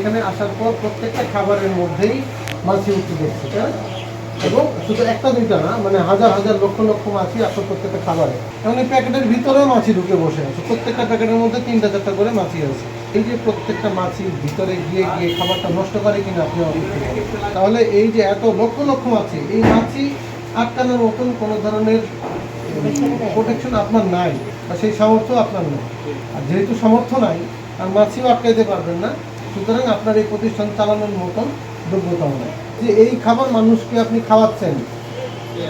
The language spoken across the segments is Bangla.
এখানে আসার পর প্রত্যেকটা খাবারের মধ্যেই মাছি উঠতে দেখছি? এবং শুধু একটা দুইটা না মানে হাজার হাজার লক্ষ লক্ষ মাছি আপনার প্রত্যেকটা খাবারে। এই প্যাকেটের ভিতরেও মাছি ঢুকে বসে আছে। প্রত্যেকটা প্যাকেটের মধ্যে তিনটা চারটা করে মাছি আছে। এই যে প্রত্যেকটা মাছি ভিতরে গিয়ে গিয়ে খাবারটা নষ্ট করে কিনা আপনি তাহলে এই যে এত লক্ষ লক্ষ মাছি, এই মাছি আটকানোর মতন কোনো ধরনের প্রোটেকশন আপনার নাই, বা সেই সামর্থ্য আপনার নেই। আর যেহেতু সামর্থ্য নাই, আর মাছিও আটকাইতে পারবেন না সুতরাং আপনার এই প্রতিষ্ঠান চালানোর মতন যোগ্যতাও নেই যে এই খাবার মানুষকে আপনি খাওয়াচ্ছেন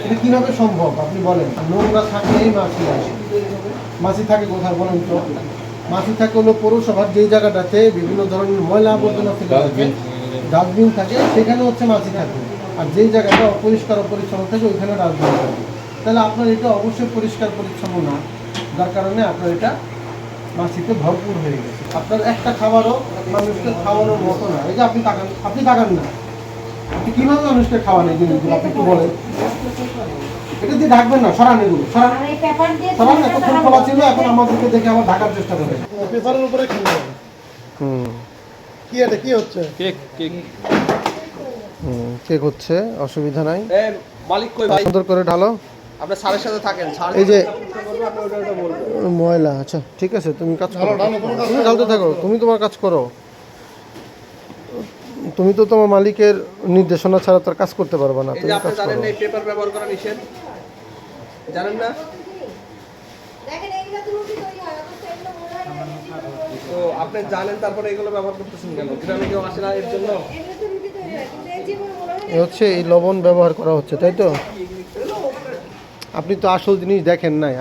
এটা কীভাবে সম্ভব? আপনি বলেন। নোংরা থাকলেই মাছি আসে। মাছি থাকে কোথায় বলেন তো? মাছি থাকে হলো পৌরসভার যেই জায়গাটাতে বিভিন্ন ধরনের ময়লা আবর্জনা রাখে ডাস্টবিন থাকে সেখানে হচ্ছে মাছি থাকে। আর যেই জায়গাটা অপরিষ্কার অপরিচ্ছন্ন থাকে ওইখানে ডাস্টবিন থাকে। তাহলে আপনার এটা অবশ্যই পরিষ্কার পরিচ্ছন্ন না। যার কারণে আপনার এটা মাছিতে ভরপুর হয়ে গেছে। আপনার একটা খাবারও মানুষকে খাওয়ানোর মতো না। এই যে আপনি তাকান আপনি তাকান না। আপনি কীভাবে মানুষকে খাওয়ান এই জিনিসগুলো? আপনি একটু বলেন। এটা দিয়ে ঢাকবেন না সরান এগুলো সরান। সরান এতক্ষণ খোলা ছিল এখন আমাদেরকে দেখে আবার ঢাকার চেষ্টা করে পেপারের উপরে খেলে হুম। কি এটা কি হচ্ছে? Cake cake. হুম কেক হচ্ছে অসুবিধা নাই। মালিক কই ভাই? সুন্দর করে ঢালো। আপনার স্যারের সাথে থাকেন এই যে আপনি ময়লা আচ্ছা ঠিক আছে তুমি কাজ করো। তুমি ঢালতে থাকো তুমি তোমার কাজ করো। তুমি তো তোমার মালিকের নির্দেশনা ছাড়া তার কাজ করতে পারবে না তুমি কাজ করো। এই পেপার ব্যবহার করা নিষেধ? জানেন না? দেখেন এইগুলো তো রুটি তৈরি হয় মনে হয় হয়। আপনি জানেন তারপরে এগুলো ব্যবহার করতেছেন কেন? গ্রামে কেউ আসে না এর জন্য? হয় মনে হয় হচ্ছে এই লবণ ব্যবহার করা হচ্ছে তাই তো? আপনি তো আসল জিনিস দেখেন নাই।